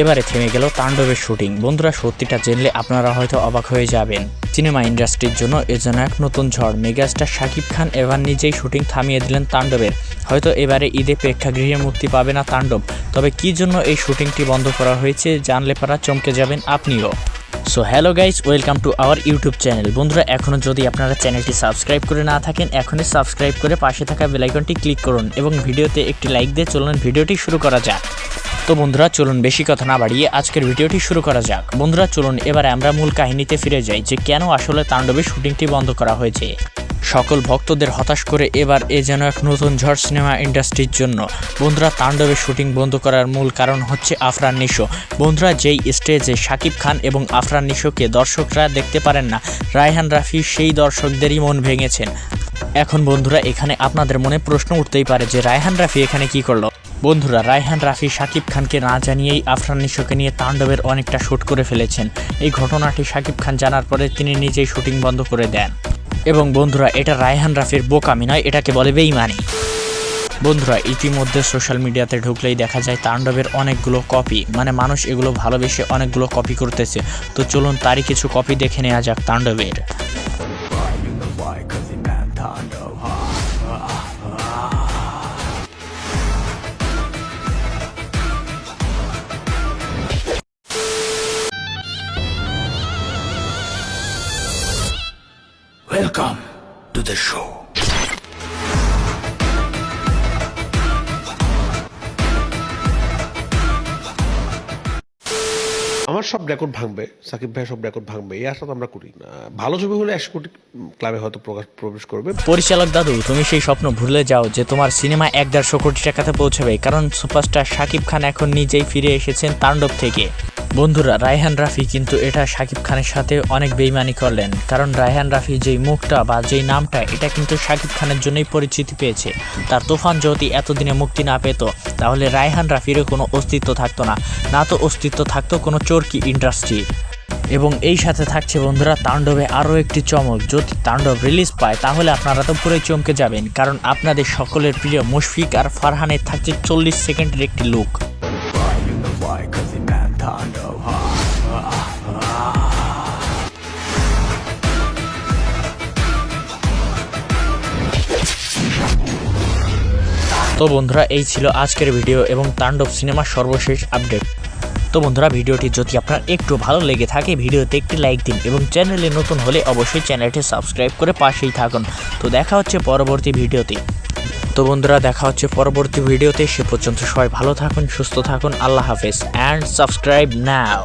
এবারে থেমে গেল তাণ্ডবের শুটিং। বন্ধুরা, সত্যিটা জেনলে আপনারা হয়তো অবাক হয়ে যাবেন। সিনেমা ইন্ডাস্ট্রির জন্য এ যেন এক নতুন ঝড়। মেগাস্টার শাকিব খান এবার নিজেই শুটিং থামিয়ে দিলেন তাণ্ডবের। হয়তো এবারে ঈদে প্রেক্ষাগৃহে মুক্তি পাবে না তাণ্ডব। তবে কি জন্য এই শুটিংটি বন্ধ করা হয়েছে জানলে পারা চমকে যাবেন আপনিও। So hello guys welcome to our YouTube channel বন্ধুরা এখনও যদি আপনারা চ্যানেলটি সাবস্ক্রাইব করে না থাকেন, এখনই সাবস্ক্রাইব করে পাশে থাকা বেলাইকনটি ক্লিক করুন এবং ভিডিওতে একটি লাইক দিয়ে চলুন ভিডিওটি শুরু করা যাক। তো বন্ধুরা, চলুন বেশি কথা না বাড়িয়ে আজকের ভিডিওটি শুরু করা যাক। বন্ধুরা, চলুন এবার আমরা মূল কাহিনীতে ফিরে যাই যে কেন আসলে তাণ্ডবের শুটিংটি বন্ধ করা হয়েছে। সকল ভক্তদের হতাশ করে এবার এ যেন এক নতুন ঝড় সিনেমা ইন্ডাস্ট্রির জন্য। বন্ধুরা তাণ্ডবের শুটিং বন্ধ করার মূল কারণ হচ্ছে আফরান নিশো। বন্ধুরা, যেই স্টেজে শাকিব খান এবং আফরান নিশোকে দর্শকরা দেখতে পারেন না, রায়হান রাফি সেই দর্শকদেরই মন ভেঙেছেন। এখন বন্ধুরা, এখানে আপনাদের মনে প্রশ্ন উঠতেই পারে যে রায়হান রাফি এখানে কি করল? বন্ধুরা, রায়হান রাফি শাকিব খানকে না জানিয়েই আফরান নিশোকে নিয়ে তাণ্ডবের অনেকটা শ্যুট করে ফেলেছেন। এই ঘটনাটি শাকিব খান জানার পরে তিনি নিজেই শুটিং বন্ধ করে দেন। এবং বন্ধুরা, এটা রায়হান রাফির বোকামি নয়, এটাকে বলে বেইমানি বন্ধুরা, ইতিমধ্যে সোশ্যাল মিডিয়াতে ঢুকলেই দেখা যায় তাণ্ডবের অনেকগুলো কপি। মানে মানুষ এগুলো ভালোবেসে অনেকগুলো কপি করতেছে। তো চলুন তারই কিছু কপি দেখে নেওয়া যাক তাণ্ডবের। Welcome to the show. আমার সব রেকর্ড ভাঙবে সাকিব ভাই সব রেকর্ড ভাঙবে এই আশা তো আমরা করি না। ভালো ছবি হলে একশো কোটি ক্লাবে হয়তো প্রকাশ প্রবেশ করবে। পরিচালক দাদু তুমি সেই স্বপ্ন ভুলে যাও যে তোমার সিনেমা এক দেড়শো কোটি টাকাতে পৌঁছাবে কারণ সুপারস্টার শাকিব খান এখন নিজেই ফিরে এসেছেন তাণ্ডব থেকে। বন্ধুরা, রায়হান রাফি কিন্তু এটা শাকিব খানের সাথে অনেক বেইমানি করলেন। কারণ রায়হান রাফি যেই মুখটা বা যেই নামটা, এটা কিন্তু শাকিব খানের জন্যই পরিচিতি পেয়েছে। তার তুফান যদি এতদিনে মুক্তি না পেত, তাহলে রায়হান রাফিরও কোনো অস্তিত্ব থাকতো না। না তো অস্তিত্ব থাকতো কোনো চরকি ইন্ডাস্ট্রি। এবং এই সাথে থাকছে বন্ধুরা, তাণ্ডবে আরও একটি চমক। যদি তাণ্ডব রিলিজ পায়, তাহলে আপনারা তো পুরোই চমকে যাবেন। কারণ আপনাদের সকলের প্রিয় মুশফিক আর ফারহানের থাকছে চল্লিশ সেকেন্ডের একটি লুক। তো বন্ধুরা, এই ছিল আজকের ভিডিও এবং তাণ্ডব সিনেমার সর্বশেষ আপডেট তো বন্ধুরা ভিডিওটি যদি আপনার একটু ভালো লেগে থাকে ভিডিওতে একটি লাইক দিন এবং চ্যানেলে নতুন হলে অবশ্যই চ্যানেলটি সাবস্ক্রাইব করে পাশেই থাকুন। তো দেখা হচ্ছে পরবর্তী ভিডিওতে তো বন্ধুরা, দেখা হচ্ছে পরবর্তী ভিডিওতে। সে পর্যন্ত সবাই ভালো থাকুন, সুস্থ থাকুন। আল্লাহ হাফেজ। And subscribe now